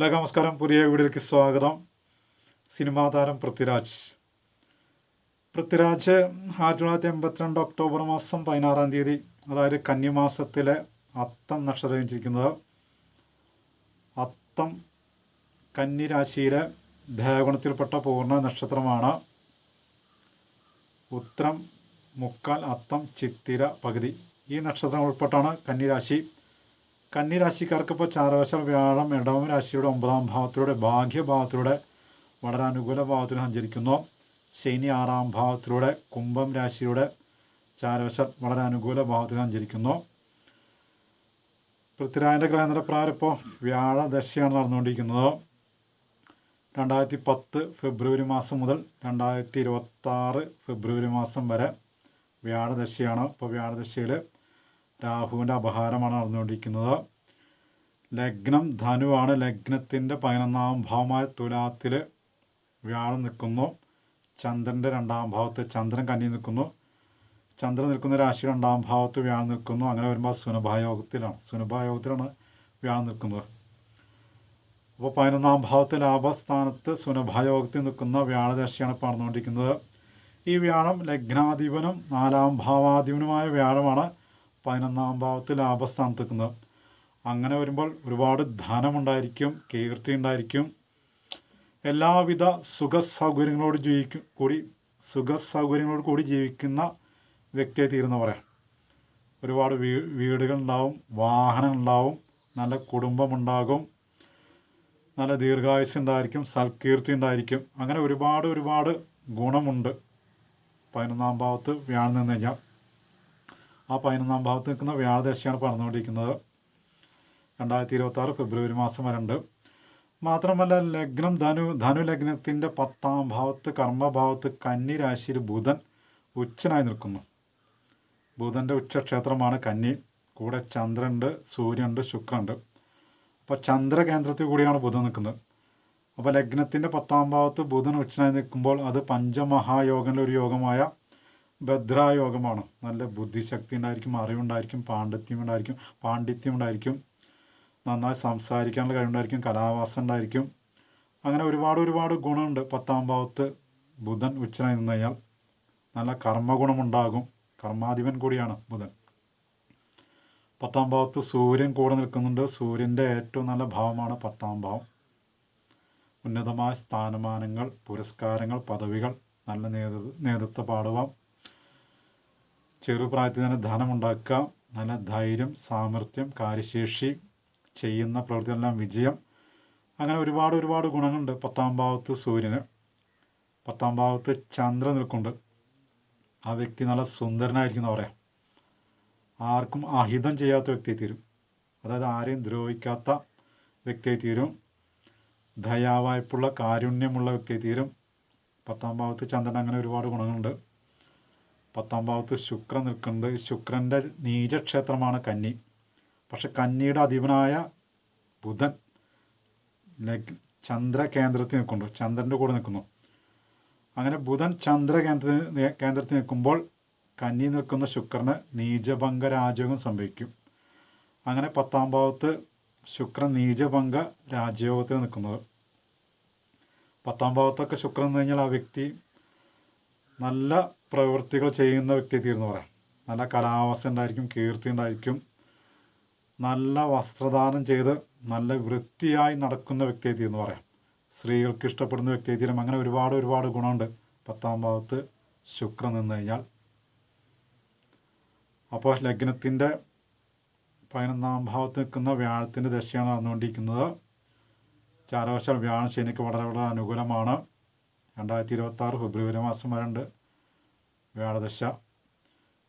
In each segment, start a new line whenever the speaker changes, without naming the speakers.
എല്ലാവർക്കും നമസ്കാരം. പുതിയ വീഡിയോയിലേക്ക് സ്വാഗതം. സിനിമാ താരം പൃഥ്വിരാജ്. പൃഥ്വിരാജ് ആയിരത്തി തൊള്ളായിരത്തി എൺപത്തിരണ്ട് ഒക്ടോബർ മാസം പതിനാറാം തീയതി അതായത് കന്നിമാസത്തിലെ അത്തം നക്ഷത്രം ജനിച്ചിരിക്കുന്നത് അത്തം കന്നി രാശിയിലെ പൂർണ നക്ഷത്രമാണ്. ഉത്രം മുക്കാൽ അത്തം ചിത്തിര പകുതി ഈ നക്ഷത്രം ഉൾപ്പെട്ടാണ് കന്നിരാശി. കന്നിരാശിക്കാർക്ക് ഇപ്പോൾ ചാരവശാൽ വ്യാഴം ഇടവം രാശിയുടെ ഒമ്പതാം ഭാവത്തിലൂടെ ഭാഗ്യഭാവത്തിലൂടെ വളരെ അനുകൂല ഭാവത്തിൽ സഞ്ചരിക്കുന്നു. ശനി ആറാം ഭാവത്തിലൂടെ കുംഭം രാശിയുടെ ചാരവശാൽ വളരെ അനുകൂല ഭാവത്തിൽ സഞ്ചരിക്കുന്നു. പൃഥ്വിരാജിന്റെ ഗ്രഹനിലപ്രകാരം ഇപ്പോൾ വ്യാഴദശയാണ് നടന്നുകൊണ്ടിരിക്കുന്നത്. രണ്ടായിരത്തി പത്ത് ഫെബ്രുവരി മാസം മുതൽ രണ്ടായിരത്തി ഇരുപത്താറ് ഫെബ്രുവരി മാസം വരെ വ്യാഴദശയാണ് ഇപ്പോൾ വ്യാഴദശയിൽ രാഹുവിന്റെ അപഹാരമാണ് നടന്നുകൊണ്ടിരിക്കുന്നത്. ലഗ്നം ധനുവാണ്. ലഗ്നത്തിന്റെ പതിനൊന്നാം ഭാവമായ തുലാത്തിൽ വ്യാഴം നിൽക്കുന്നു. ചന്ദ്രന്റെ രണ്ടാം ഭാവത്ത് ചന്ദ്രൻ കന്നി നിൽക്കുന്നു. ചന്ദ്രൻ നിൽക്കുന്ന രാശി രണ്ടാം ഭാവത്ത് വ്യാഴം നിൽക്കുന്നു. അങ്ങനെ വരുമ്പോൾ സുനഭായോഗത്തിലാണ്. സുനഭായോഗത്തിലാണ് വ്യാഴം നിൽക്കുന്നത്. അപ്പോൾ പതിനൊന്നാം ഭാവത്ത് ലാഭസ്ഥാനത്ത് സുനഭായോഗത്തിൽ നിൽക്കുന്ന വ്യാഴദശയാണ് പറഞ്ഞുകൊണ്ടിരിക്കുന്നത് ഈ വ്യാഴം ലഗ്നാധിപനും നാലാം ഭാവാധിപനുമായ വ്യാഴമാണ്. പതിനൊന്നാം ഭാവത്തിൽ ലാഭസ്ഥാനത്ത് നിൽക്കുന്നത് അങ്ങനെ വരുമ്പോൾ ഒരുപാട് ധനമുണ്ടായിരിക്കും കീർത്തി ഉണ്ടായിരിക്കും. എല്ലാവിധ സുഖ സൗകര്യങ്ങളോട് ജീവിക്കും കൂടി സുഖ സൗകര്യങ്ങളോട് കൂടി ജീവിക്കുന്ന വ്യക്തിയെ തീരുന്ന പറയാം ഒരുപാട് വീ വീടുകളുണ്ടാവും വാഹനം ഉണ്ടാവും നല്ല കുടുംബമുണ്ടാകും നല്ല ദീർഘായുസ് ഉണ്ടായിരിക്കും സൽകീർത്തി ഉണ്ടായിരിക്കും. അങ്ങനെ ഒരുപാട് ഒരുപാട് ഗുണമുണ്ട്. പതിനൊന്നാം ഭാവത്ത് വ്യാഴം നിന്ന് കഴിഞ്ഞാൽ. ആ പതിനൊന്നാം ഭാവത്ത് നിൽക്കുന്ന വ്യാഴദശയാണ് പറഞ്ഞുകൊണ്ടിരിക്കുന്നത് രണ്ടായിരത്തി ഇരുപത്തി ആറ് ഫെബ്രുവരി മാസം വരണ്ട്. മാത്രമല്ല ലഗ്നം ധനു ധനു ലഗ്നത്തിന്റെ പത്താം ഭാവത്ത് കർമ്മഭാവത്ത് കന്നി രാശിയിൽ ബുധൻ ഉച്ചനായി നിൽക്കുന്നു. ബുധന്റെ ഉച്ചക്ഷേത്രമാണ് കന്നി. കൂടെ ചന്ദ്രനുണ്ട് സൂര്യനുണ്ട് ശുക്രനുണ്ട്. അപ്പോൾ ചന്ദ്രകേന്ദ്രത്തിൽ കൂടിയാണ് ബുധൻ നിൽക്കുന്നത്. അപ്പോൾ ലഗ്നത്തിന്റെ പത്താം ഭാവത്ത് ബുധൻ ഉച്ചനായി നിൽക്കുമ്പോൾ അത് പഞ്ചമഹായോഗങ്ങളുടെ ഒരു യോഗമായ ഭദ്രായോഗമാണ്. നല്ല ബുദ്ധിശക്തി ഉണ്ടായിരിക്കും അറിവുണ്ടായിരിക്കും പാണ്ഡിത്യം ഉണ്ടായിരിക്കും പാണ്ഡിത്യം ഉണ്ടായിരിക്കും നന്നായി സംസാരിക്കാനുള്ള കഴിവുണ്ടായിരിക്കും കലാവാസം ഉണ്ടായിരിക്കും. അങ്ങനെ ഒരുപാട് ഒരുപാട് ഗുണമുണ്ട്. പത്താം ഭാവത്ത് ബുധൻ ഉച്ചനായി നിന്ന് കഴിഞ്ഞാൽ നല്ല കർമ്മഗുണമുണ്ടാകും. കർമാധിപൻ കൂടിയാണ് ബുധൻ. പത്താം ഭാവത്ത് സൂര്യൻ കൂടെ നിൽക്കുന്നുണ്ട്. സൂര്യന്റെ ഏറ്റവും നല്ല ഭാവമാണ് പത്താം ഭാവം. ഉന്നതമായ സ്ഥാനമാനങ്ങൾ പുരസ്കാരങ്ങൾ പദവികൾ നല്ല നേതൃ നേതൃത്വ പാടുവാം. ചെറുപ്രായത്തിൽ തന്നെ ധനമുണ്ടാക്കുക നല്ല ധൈര്യം സാമർഥ്യം കാര്യശേഷി ചെയ്യുന്ന പ്രവൃത്തിയെല്ലാം വിജയം. അങ്ങനെ ഒരുപാട് ഒരുപാട് ഗുണങ്ങളുണ്ട്. പത്താം ഭാവത്ത് സൂര്യന്. പത്താം ഭാവത്ത് ചന്ദ്രൻ നിൽക്കുന്നുണ്ട് ആ വ്യക്തി നല്ല സുന്ദരനായിരിക്കും എന്ന് പറയാം. ആർക്കും അഹിതം ചെയ്യാത്ത വ്യക്തി തീരും. അതായത് ആരെയും ദ്രോഹിക്കാത്ത വ്യക്തി തീരും. ദയാവായ്പുള്ള കാരുണ്യമുള്ള വ്യക്തി തീരും. പത്താം ഭാവത്ത് ചന്ദ്രൻ അങ്ങനെ ഒരുപാട് ഗുണങ്ങളുണ്ട്. പത്താം ഭാവത്ത് ശുക്രൻ നിൽക്കുന്നുണ്ട് ശുക്രന്റെ നീചക്ഷേത്രമാണ് കന്നി. പക്ഷെ കന്നിയുടെ അധിപനായ ബുധൻ ചന്ദ്ര കേന്ദ്രത്തിൽ നിൽക്കുന്നുണ്ട് ചന്ദ്രന്റെ കൂടെ നിൽക്കുന്നു. അങ്ങനെ ബുധൻ ചന്ദ്ര കേന്ദ്രത്തിൽ കേന്ദ്രത്തിൽ നിൽക്കുമ്പോൾ കന്നി നിൽക്കുന്ന ശുക്രന് നീചഭംഗ രാജയോഗം സംഭവിക്കും. അങ്ങനെ പത്താം ഭാവത്ത് ശുക്രൻ നീചഭംഗ രാജയോഗത്തിൽ നിൽക്കുന്നത്. പത്താം ഭാവത്തൊക്കെ ശുക്രൻ എന്ന് കഴിഞ്ഞാൽ ആ വ്യക്തി നല്ല പ്രവൃത്തികൾ ചെയ്യുന്ന വ്യക്തി തീർന്നു പറയാം. നല്ല കലാവസ്ഥ ഉണ്ടായിരിക്കും കീർത്തി ഉണ്ടായിരിക്കും നല്ല വസ്ത്രദാനം ചെയ്ത് നല്ല വൃത്തിയായി നടക്കുന്ന വ്യക്തിയെ തീർന്നു പറയാം. സ്ത്രീകൾക്ക് ഇഷ്ടപ്പെടുന്ന വ്യക്തിയെ തീരും അങ്ങനെ ഒരുപാട് ഒരുപാട് ഗുണമുണ്ട്. പത്താം ഭാഗത്ത് ശുക്രൻ നിന്ന് കഴിഞ്ഞാൽ. അപ്പോൾ ലഗ്നത്തിന്റെ പതിനൊന്നാം ഭാവത്ത് നിൽക്കുന്ന വ്യാഴത്തിന്റെ ദശയാണ് നടന്നുകൊണ്ടിരിക്കുന്നത്. ചാരവശാൽ വ്യാഴം ശനിക്ക് വളരെ വളരെ അനുകൂലമാണ്. രണ്ടായിരത്തി ഇരുപത്തി ആറ് ഫെബ്രുവരി മാസം വരണ്ട്. വ്യാഴദശ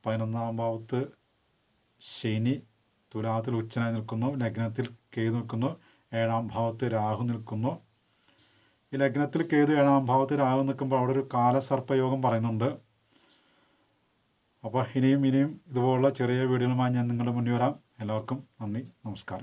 പതിനൊന്നാം ഭാവത്ത് ശനി തുലാത്തിൽ ഉച്ചനായി നിൽക്കുന്നു. ലഗ്നത്തിൽ കേതു നിൽക്കുന്നു. ഏഴാം ഭാവത്ത് രാഹു നിൽക്കുന്നു. ഈ ലഗ്നത്തിൽ കേതു ഏഴാം ഭാവത്ത് രാഹു നിൽക്കുമ്പോൾ അവിടെ ഒരു കാലസർപ്പയോഗം പറയുന്നുണ്ട്. അപ്പോൾ ഇനിയും ഇനിയും ഇതുപോലുള്ള ചെറിയ വീഡിയോകളുമായി ഞാൻ നിങ്ങളുടെ മുന്നിൽ വരാം. എല്ലാവർക്കും നന്ദി. നമസ്കാരം.